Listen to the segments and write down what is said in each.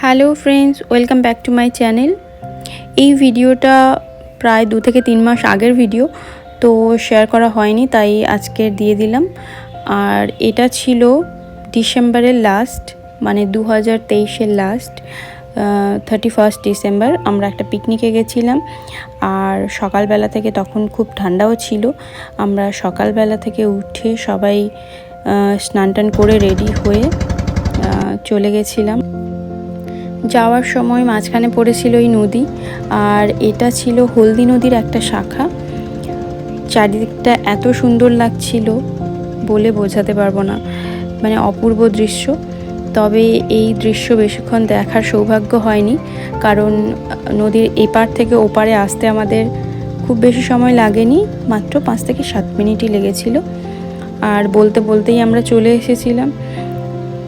Hello friends welcome back to my channel এই ভিডিওটা প্রায় দু থেকে তিন মাস আগের ভিডিও তো শেয়ার করা হয়নি, তাই আজকে দিয়ে দিলাম। আর এটা ছিল ডিসেম্বরের লাস্ট মানে দু হাজার তেইশের লাস্ট থার্টি ফার্স্ট ডিসেম্বর, আমরা একটা পিকনিকে গেছিলাম। আর সকালবেলা থেকে তখন খুব ঠান্ডাও ছিল, আমরা সকালবেলা থেকে উঠে সবাই স্নান টান করে রেডি হয়ে চলে গেছিলাম। যাওয়ার সময় মাঝখানে পড়েছিল এই নদী, আর এটা ছিল হলদি নদীর একটা শাখা। চারিদিকটা এত সুন্দর লাগছিল বলে বোঝাতে পারব না মানে অপূর্ব দৃশ্য। তবে এই দৃশ্য বেশিক্ষণ দেখার সৌভাগ্য হয়নি, কারণ নদীর এপার থেকে ওপারে আসতে আমাদের খুব বেশি সময় লাগেনি, মাত্র পাঁচ থেকে সাত মিনিটই লেগেছিল। আর বলতে বলতেই আমরা চলে এসেছিলাম।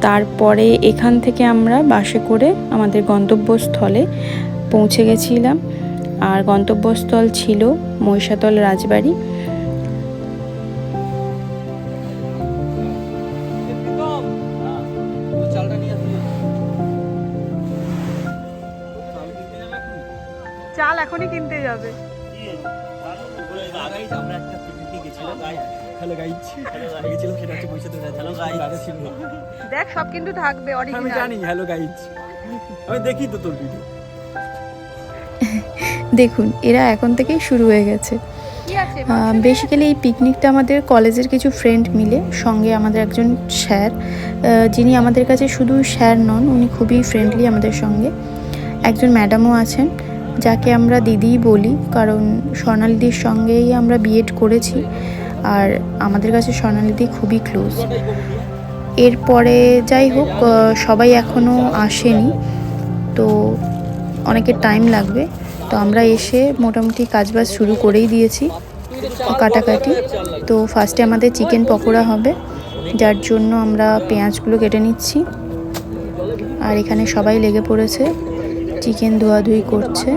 তারপরে এখান থেকে আমরা বাসে করে আমাদের গন্তব্যস্থলে পৌঁছে গেছিলাম। আর গন্তব্যস্থল ছিল মহিষাতল রাজবাড়ি। চাল এখনই কিনতে যাবে। হ্যালো গাইজ গেছিলাম সেটা হচ্ছে বৈশাখ হ্যালো গাইজ ছিল দেখ সব কিন্তু থাকবে আমি জানি হ্যালো গাইজ আমি দেখি তো তোর ভিডিও দেখুন এরা এখন থেকেই শুরু হয়ে গেছে। বেসিক্যালি এই পিকনিকটা আমাদের কলেজের কিছু ফ্রেন্ড মিলে সঙ্গে আমাদের একজন স্যার যিনি আমাদের কাছে শুধু স্যার নন উনি খুবই ফ্রেন্ডলি আমাদের সঙ্গে। একজন ম্যাডামও আছেন যাকে আমরা দিদিই বলি কারণ স্বর্ণালিদির সঙ্গেই আমরা বিএড করেছি। আর আমাদের কাছে স্বর্ণালিদি খুবই ক্লোজ এরপরে যাই হোক সবাই এখনও আসেনি, তো অনেকের টাইম লাগবে। তো আমরা এসে মোটামুটি কাজবাজ শুরু করেই দিয়েছি, কাটাকাটি। তো ফার্স্টে আমাদের চিকেন পকোড়া হবে, যার জন্য আমরা পেঁয়াজগুলো কেটে নিচ্ছি। আর এখানে সবাই লেগে পড়েছে চিকেন ধোয়াধুয়ি করছে।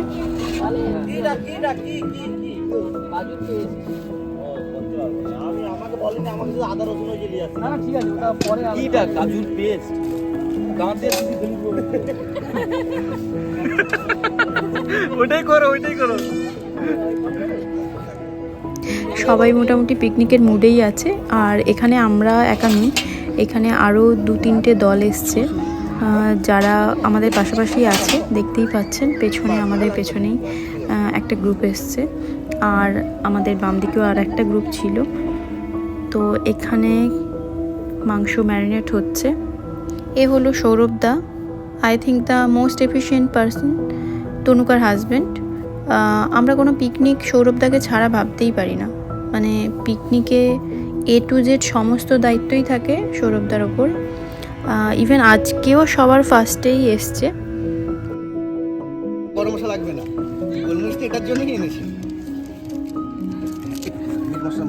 না না ঠিক আছে ওটা পরে কিটা কাজুর পেস্ট দাঁতে ওটাই করো ওইটাই করো। সবাই মোটামুটি পিকনিকের মুডেই আছে আর এখানে আমরা একা নই এখানে আরও দু তিনটে দল এসছে আহ, যারা আমাদের পাশাপাশি আছে দেখতেই পাচ্ছেন পেছনে আমাদের পেছনেই একটা গ্রুপ এসছে। আর আমাদের বাম দিকেও আর একটা গ্রুপ ছিল। তো এখানে মাংস ম্যারিনেট হচ্ছে। এ হলো Sourav da. I think the most efficient person তনুকার husband আমরা কোনো পিকনিক সৌরভদাকে ছাড়া ভাবতেই পারি না। মানে পিকনিকে এ টু জেড সমস্ত দায়িত্বই থাকে সৌরভদার ওপর। ইভেন আজকেও সবার ফার্স্টেই এসছে। গরম মশলা লাগবে না। গোলমরিচটা এটার জন্যই এনেছি। মশলা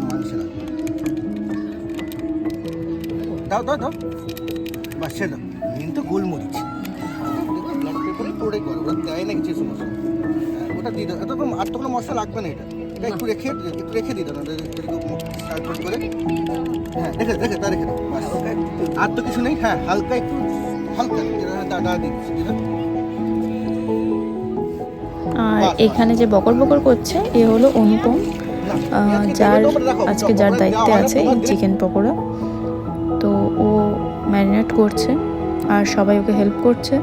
দাও দাও দাও। বাস দাও। মেন তো গোলমরিচ। ব্লাড পেপারে পড়ে করে ওরা দেয় না কিছু মশলা হ্যাঁ, ওটা দিয়ে দাও। এত কোনো- আর তো কোনো মশলা লাগবে না এটা। এটা একটু রেখে একটু রেখে দিই দাও না সাইড করে। হ্যাঁ রেখে রেখে তা রেখে দাও। আর তো কিছু নেই? হ্যাঁ হালকা একটু হালকা দাদা দিচ্ছি। আর এখানে যে বকর বকর করছে এ হলো অনুপম। যার আজকে যার দায়িত্বে আছে চিকেন পকোড়া। তো ম্যারিনেট করছে আর সবাই ওকে হেল্প করছে।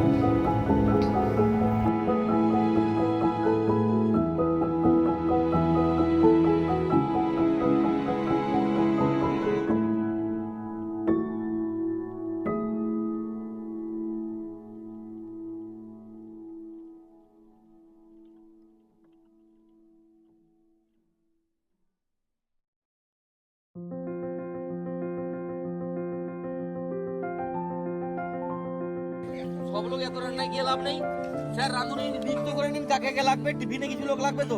রান্নায় গিয়ে লাভ নেই। স্যার, রাঁধুনি লিস্ট তো করে নিন, কাকে কে লাগবে? টিফিনে কিছু লোক লাগবে তো?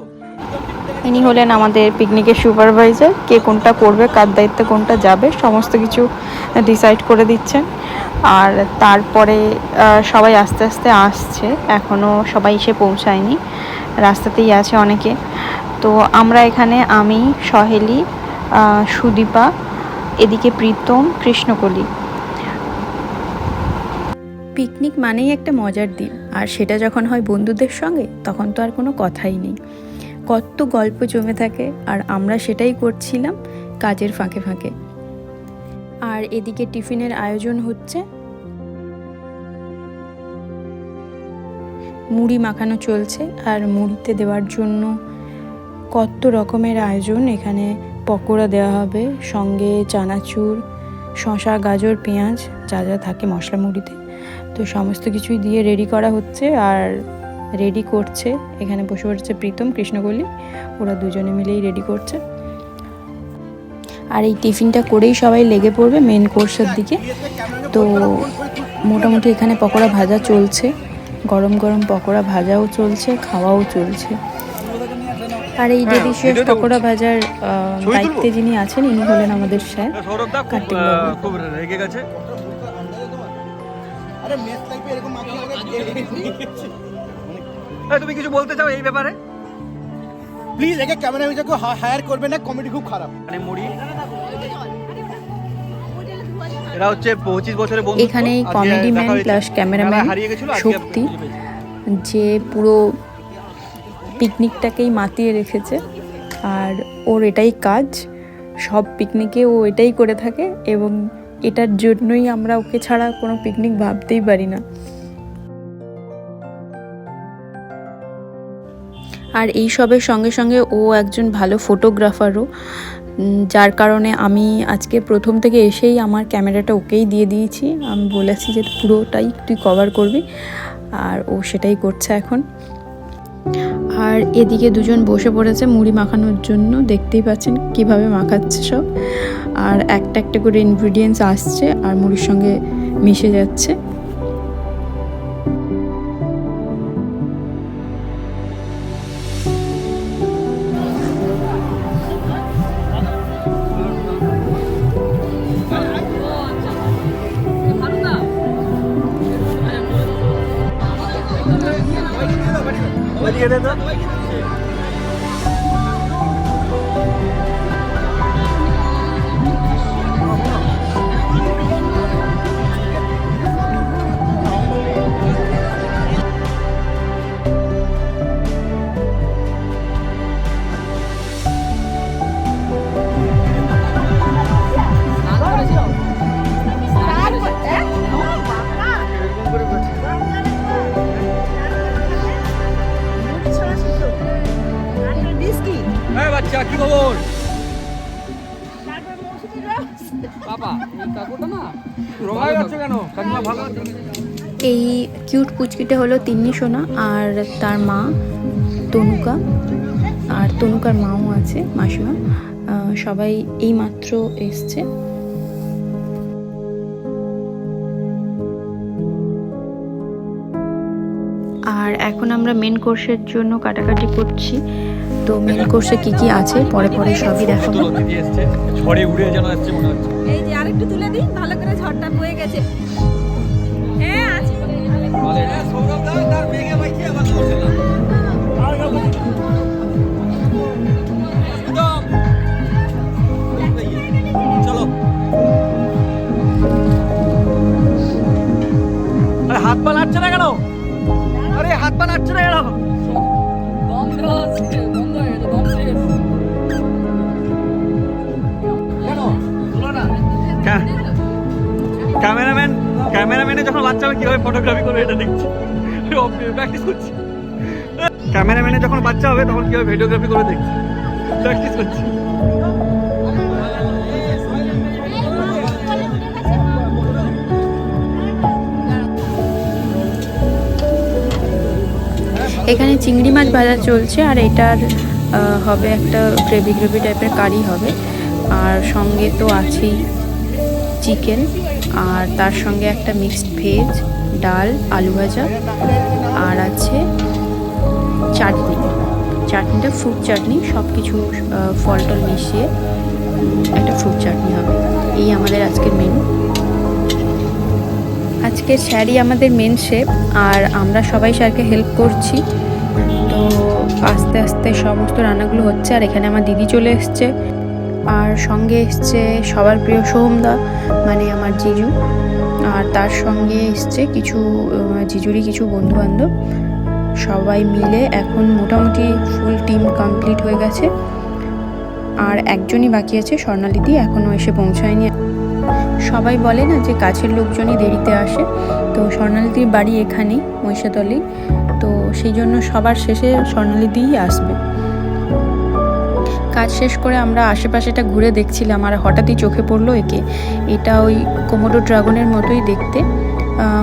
ইনি হলেন আমাদের পিকনিকের সুপারভাইজার, কে কোনটা করবে, কার দায়িত্বে কোনটা যাবে, সমস্ত কিছু ডিসাইড করে দিচ্ছেন। আর তারপরে সবাই আস্তে আস্তে আসছে এখনও সবাই এসে পৌঁছায়নি, রাস্তাতেই আছে অনেকে। তো আমরা এখানে আমি, সহেলি সুদীপা, এদিকে প্রীতম, কৃষ্ণকলি। পিকনিক মানেই একটা মজার দিন। আর সেটা যখন হয় বন্ধুদের সঙ্গে, তখন তো আর কোনো কথাই নেই। কত গল্প জমে থাকে, আর আমরা সেটাই করছিলাম কাজের ফাঁকে ফাঁকে। আর এদিকে টিফিনের আয়োজন হচ্ছে। মুড়ি মাখানো চলছে, আর মুড়িতে দেওয়ার জন্য কত রকমের আয়োজন। এখানে পকোড়া দেওয়া হবে, সঙ্গে চানাচুর শশা গাজর, পেঁয়াজ, যা যা থাকে মশলা মুড়িতে। তো সমস্ত কিছুই দিয়ে রেডি করা হচ্ছে আর রেডি করছে। এখানে বসে পড়েছে প্রীতম কৃষ্ণকলি। ওরা দুজনে মিলেই রেডি করছে। আর এই টিফিনটা করেই সবাই লেগে পড়বে মেন কোর্সের দিকে। তো মোটামুটি এখানে পকোড়া ভাজা চলছে। গরম গরম পকোড়া ভাজাও চলছে খাওয়াও চলছে। আর এই ডেলিশিয়াস পকোড়া ভাজার দায়িত্বে যিনি আছেন ইনি হলেন আমাদের স্যার মেস এরকম তুমি কিছু বলতে চাও এই ব্যাপারে? প্লিজ একে ক্যামেরা মিউজিককে হায়ার করবে না কমেডি খুব খারাপ। মানে মুড়ি? এরা হচ্ছে পঁচিশ বছরের বন্ধু। এখানেই comedy man plus cameraman Shakti যে পুরো পিকনিকটাকেই মাতিয়ে রেখেছে। আর ওর এটাই কাজ সব পিকনিকে ও এটাই করে থাকে এবং এটার জন্যই আমরা ওকে ছাড়া কোনো পিকনিক ভাবতেই পারি না। আর এই সবের সঙ্গে সঙ্গে ও একজন ভালো ফটোগ্রাফারও যার কারণে আমি আজকে প্রথম থেকে এসেই আমার ক্যামেরাটা ওকেই দিয়ে দিয়েছি। আমি বলেছি যে পুরোটাই তুই কভার করবি। আর ও সেটাই করছে এখন। আর এদিকে দুজন বসে পড়েছে মুড়ি মাখানোর জন্য। দেখতেই পাচ্ছেন কীভাবে মাখাচ্ছে সব। আর একটা একটা করে ইনগ্রিডিয়েন্টস আসছে আর মুড়ির সঙ্গে মিশে যাচ্ছে। হ্যাঁ কি খবর? বাবা এই না রোগা যাচ্ছে কেন? কাকিমা ভালো এই কিউট পুচকিটা হলো তিন্নি সোনা আর তার মা তনুকা আর তনুকার মাও আছে মাসিমা। সবাই এই মাত্র এসছে। আর এখন আমরা মেন কোর্সের জন্য কাটাকাটি করছি। তো মেন কোর্সে কি কি আছে? পরে পরে সবই দেখাবো। ঝড়ে উড়ে যেন আসছে মনে হচ্ছে। এই যে আরেকটু তুলে দিন ভালো করে ঝড়টা বয়ে গেছে। হ্যাঁ আছে। সৌরভ দা তার মেঘে বাইছে আবার করছে না। হাত পা নাড়ছে না কেন? আরে হাত পা নাড়ছে না কেন? ক্যামেরাম্যান ক্যামেরাম্যানে যখন বাচ্চা হবে, কীভাবে ফটোগ্রাফি করবে এটা দেখছি। প্র্যাকটিস করছি। ক্যামেরাম্যানে যখন বাচ্চা হবে, তখন কীভাবে ভিডিওগ্রাফি করে দেখছি। প্র্যাকটিস করছি। এখানে চিংড়ি মাছ ভাজা চলছে, আর এটার হবে একটা গ্রেভি গ্রেভি টাইপের কারি হবে। আর সঙ্গে তো আছেই চিকেন আর তার সঙ্গে একটা মিক্সড ভেজ ডাল, আলু ভাজা, আর আছে চাটনি। চাটনিটা ফ্রুট চাটনি সব কিছু ফল টল মিশিয়ে একটা ফ্রুট চাটনি হবে। এই আমাদের আজকের মেনু আজকে স্যারই আমাদের মেন শেফ আর আমরা সবাই স্যারকে হেল্প করছি। তো আস্তে আস্তে সমস্ত রান্নাগুলো হচ্ছে, আর এখানে আমার দিদি চলে এসছে। আর সঙ্গে এসছে সবার প্রিয় সোহমদা মানে আমার জিজু। আর তার সঙ্গে এসছে কিছু জিজুরি কিছু বন্ধু বান্ধব সবাই মিলে এখন মোটামুটি ফুল টিম কমপ্লিট হয়ে গেছে। আর একজনই বাকি আছে স্বর্ণালিদি এখনও এসে পৌঁছায়নি। সবাই বলে না যে কাছের লোকজনই দেরিতে আসে। তো স্বর্ণালিদির বাড়ি এখানেই মহিষাতলি তো সেই জন্য সবার শেষে স্বর্ণালিদিই আসবে। কাজ শেষ করে আমরা আশেপাশেটা ঘুরে দেখছিলাম আর হঠাৎই চোখে পড়ল একে। এটা ওই কোমোডো ড্রাগনের মতোই দেখতে।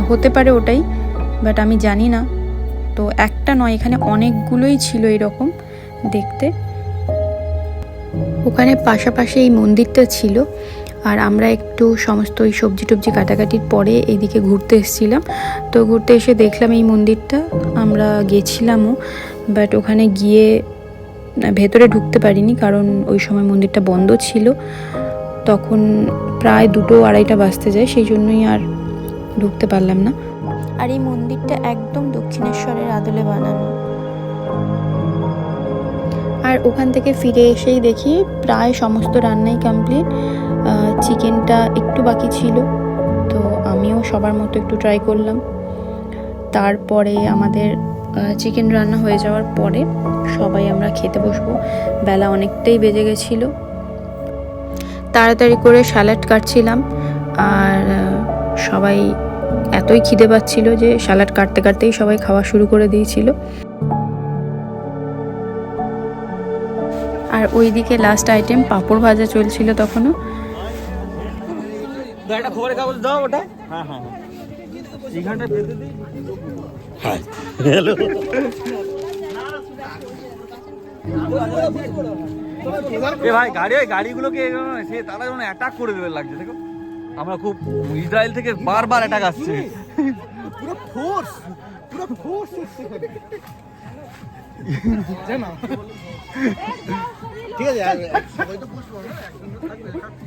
হতে পারে ওটাই, বাট আমি জানি না। তো একটা নয়, এখানে অনেকগুলোই ছিল এরকম দেখতে। ওখানে পাশাপাশি এই মন্দিরটা ছিল আর আমরা একটু সমস্ত ওই সবজি টবজি কাটাকাটির পরে এইদিকে ঘুরতে এসেছিলাম। তো ঘুরতে এসে দেখলাম এই মন্দিরটা, আমরা গেছিলামও, বাট ওখানে গিয়ে ভেতরে ঢুকতে পারিনি কারণ ওই সময় মন্দিরটা বন্ধ ছিল। তখন প্রায় দুটো আড়াইটা বাজতে যায় সেই জন্যই আর ঢুকতে পারলাম না। আর এই মন্দিরটা একদম দক্ষিণেশ্বরের আদলে বানানো। আর ওখান থেকে ফিরে এসেই দেখি প্রায় সমস্ত রান্নাই কমপ্লিট চিকেনটা একটু বাকি ছিল তো আমিও সবার মতো একটু ট্রাই করলাম। তারপরে আমাদের চিকেন রান্না হয়ে যাওয়ার পরে সবাই আমরা খেতে বসবো। বেলা অনেকটাই বেজে গেছিল। তাড়াতাড়ি করে স্যালাড কাটছিলাম। আর সবাই এতই খিদে পাচ্ছিল যে স্যালাড কাটতে কাটতেই সবাই খাওয়া শুরু করে দিয়েছিল। আর ওই দিকে লাস্ট আইটেম পাঁপড় ভাজা চলছিল তখনও। দাও ওটা। হ্যাঁ হ্যাঁ হ্যাঁ। হাই হ্যালো এ ভাই গাড়ি ওই গাড়িগুলোকে সে তারা যেন অ্যাটাক করে দেবে লাগছে দেখো। আমরা খুব ইসরায়েল থেকে বারবার অ্যাটাক আসছে। পুরো ফোর্স পুরো ফোর্স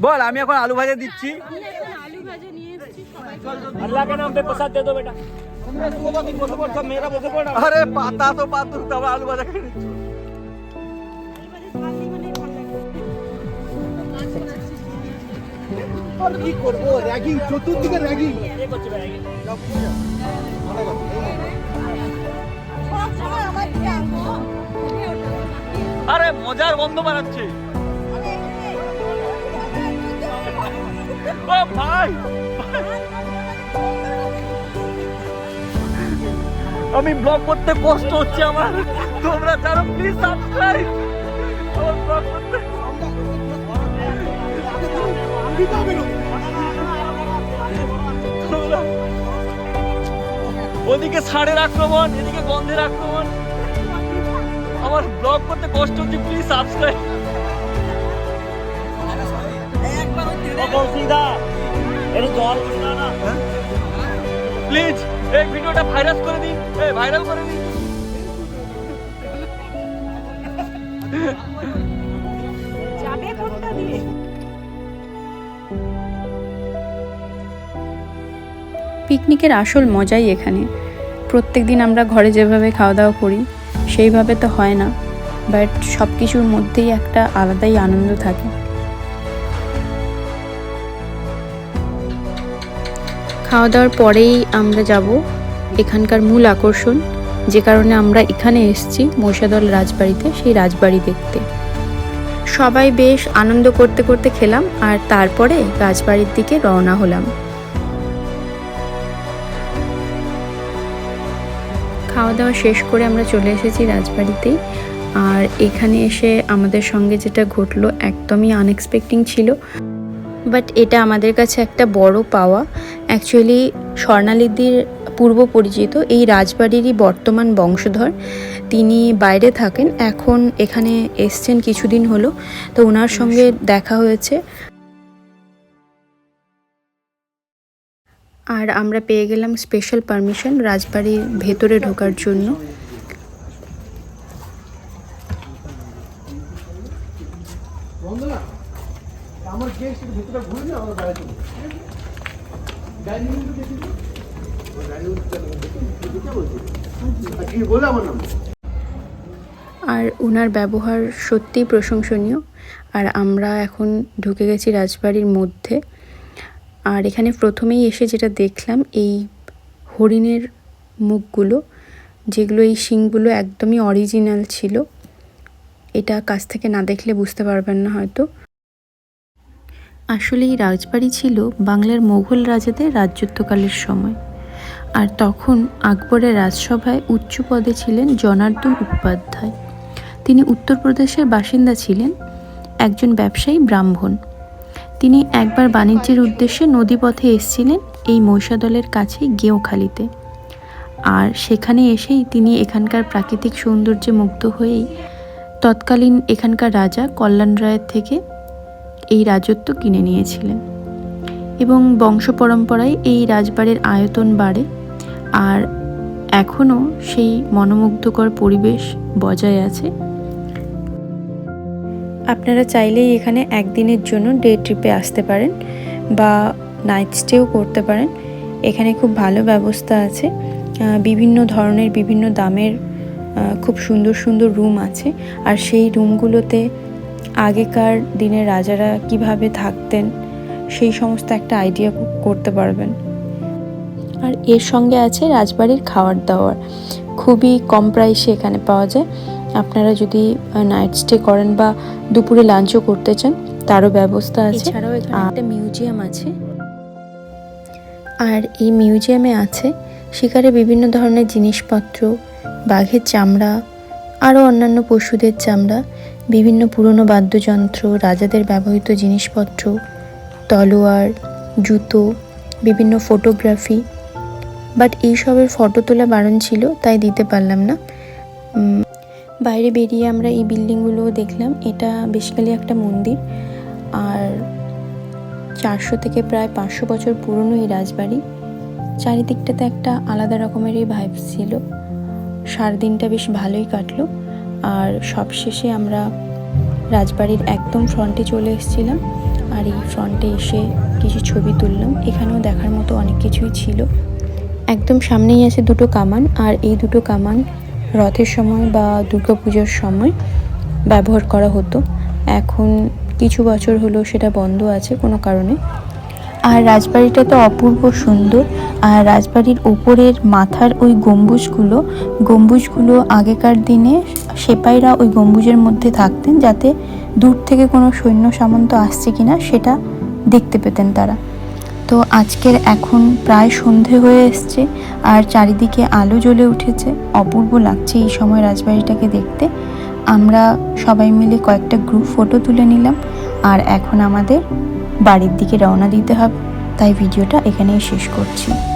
বল আমি এখন আলু ভাজা দিচ্ছি। আল্লাহকে নাম পে প্রসাদ দে দো বেটা। আরে পাতা তো পাতুক তারপর আলু ভাজা খেয়ে কি করব? চতুর্দিকে আরে মজার বন্ধ বানাচ্ছে। ও ভাই আমি ব্লগ করতে কষ্ট হচ্ছে আমার। তোমরা জানো প্লিজ সাবস্ক্রাইব ওদিকে ষাঁড়ের আক্রমণ এদিকে গন্ধের আক্রমণ। আমার ব্লগ করতে কষ্ট হচ্ছে প্লিজ সাবস্ক্রাইব এর জল না প্লিজ এই ভিডিওটা ভাইরাস করে দিন। এই ভাইরাল করে দিন। যাবে কোনটা দিয়ে? পিকনিকের আসল মজাই এখানে। প্রত্যেক দিন আমরা ঘরে যেভাবে খাওয়া দাওয়া করি সেইভাবে তো হয় না। বাট সব কিছুর মধ্যেই একটা আলাদাই আনন্দ থাকে। খাওয়া দাওয়ার পরেই আমরা যাব এখানকার মূল আকর্ষণ, যে কারণে আমরা এখানে এসেছি মহিষাদল রাজবাড়িতে, সেই রাজবাড়ি দেখতে। সবাই বেশ আনন্দ করতে করতে খেলাম আর তারপরে রাজবাড়ির দিকে রওনা হলাম। খাওয়া দাওয়া শেষ করে আমরা চলে এসেছি রাজবাড়িতেই আর এখানে এসে আমাদের সঙ্গে যেটা ঘটলো একদমই আনএক্সপেক্টিং ছিল। বাট এটা আমাদের কাছে একটা বড় পাওয়া। অ্যাকচুয়ালি স্বর্ণালিদির পূর্ব পরিচিত এই রাজবাড়িরই বর্তমান বংশধর। তিনি বাইরে থাকেন এখন এখানে এসছেন কিছুদিন হলো। তো ওনার সঙ্গে দেখা হয়েছে। আর আমরা পেয়ে গেলাম স্পেশাল পারমিশন রাজবাড়ির ভেতরে ঢোকার জন্য। বন্ধুরা আমার গেস্ট ভেতরে ঘুরে না আমরা বেড়াতে দেখি বলছি। আর কি বলে আমার নাম? আর ওনার ব্যবহার সত্যিই প্রশংসনীয়। আর আমরা এখন ঢুকে গেছি রাজবাড়ির মধ্যে। আর এখানে প্রথমেই এসে যেটা দেখলাম এই হরিণের মুখগুলো যেগুলো এই শিংগুলো একদমই অরিজিনাল ছিল। এটা কাছ থেকে না দেখলে বুঝতে পারবেন না হয়তো। আসলে এই রাজবাড়ি ছিল বাংলার মোগল রাজাদের রাজত্বকালের সময়। আর তখন আকবরের রাজসভায় উচ্চ পদে ছিলেন জনার্দন উপাধ্যায়। তিনি উত্তরপ্রদেশের বাসিন্দা ছিলেন, একজন ব্যবসায়ী ব্রাহ্মণ। তিনি একবার বাণিজ্যের উদ্দেশ্যে নদীপথে এসেছিলেন এই মহিষাদলের কাছে গেঁওখালিতে। আর সেখানে এসেই তিনি এখানকার প্রাকৃতিক সৌন্দর্যে মুগ্ধ হয়েই তৎকালীন এখানকার রাজা কল্যাণ রায়ের থেকে এই রাজত্ব কিনে নিয়েছিলেন। এবং বংশ পরম্পরায় এই রাজবাড়ির আয়তন বাড়ে আর এখনও সেই মনোমুগ্ধকর পরিবেশ বজায় আছে। আপনারা চাইলেই এখানে একদিনের জন্য ডে ট্রিপে আসতে পারেন বা নাইট স্টেও করতে পারেন। এখানে খুব ভালো ব্যবস্থা আছে। বিভিন্ন ধরনের বিভিন্ন দামের খুব সুন্দর সুন্দর রুম আছে। আর সেই রুমগুলোতে আগেকার দিনের রাজারা কীভাবে থাকতেন সেই সমস্ত একটা আইডিয়া করতে পারবেন। আর এর সঙ্গে আছে রাজবাড়ির খাওয়ার দাওয়ার। খুবই কম প্রাইসে এখানে পাওয়া যায়। আপনারা যদি নাইট স্টে করেন বা দুপুরে লাঞ্চও করতে চান তারও ব্যবস্থা আছে। এছাড়াও এখানে একটা মিউজিয়াম আছে। আর এই মিউজিয়ামে আছে শিকারে বিভিন্ন ধরনের জিনিসপত্র বাঘের চামড়া আরও অন্যান্য পশুদের চামড়া। বিভিন্ন পুরনো বাদ্যযন্ত্র, রাজাদের ব্যবহৃত জিনিসপত্র, তলোয়ার, জুতো, বিভিন্ন ফটোগ্রাফি। বাট এইসবের ফটো তোলা বারণ ছিল, তাই দিতে পারলাম না। বাইরে বেরিয়ে আমরা এই বিল্ডিংগুলো দেখলাম। এটা বেসিক্যালি একটা মন্দির। আর চারশো থেকে প্রায় পাঁচশো বছর পুরনো এই রাজবাড়ি। চারিদিকটাতে একটা আলাদা রকমেরই ভাইব ছিল। সার দিনটা বেশ ভালোই কাটলো। আর সবশেষে আমরা রাজবাড়ির একদম ফ্রন্টে চলে এসেছিলাম। আর এই ফ্রন্টে এসে কিছু ছবি তুললাম। এখানেও দেখার মতো অনেক কিছুই ছিল। একদম সামনেই আছে দুটো কামান। আর এই দুটো কামান রথের সময় বা দুর্গাপুজোর সময় ব্যবহার করা হতো। এখন কিছু বছর হলো সেটা বন্ধ আছে কোনো কারণে। আর রাজবাড়িটা তো অপূর্ব সুন্দর। আর রাজবাড়ির ওপরের মাথার ওই গম্বুজগুলো গম্বুজগুলো আগেকার দিনে সেপাইরা ওই গম্বুজের মধ্যে থাকতেন যাতে দূর থেকে কোনো সৈন্য সামন্ত আসছে কিনা সেটা দেখতে পেতেন তারা। তো আজকের এখন প্রায় সন্ধে হয়ে এসছে আর চারিদিকে আলো জ্বলে উঠেছে। অপূর্ব লাগছে এই সময় রাজবাড়িটাকে দেখতে। আমরা সবাই মিলে কয়েকটা গ্রুপ ফটো তুলে নিলাম আর এখন আমাদের বাড়ির দিকে রওনা দিতে হবে। তাই ভিডিওটা এখানেই শেষ করছি।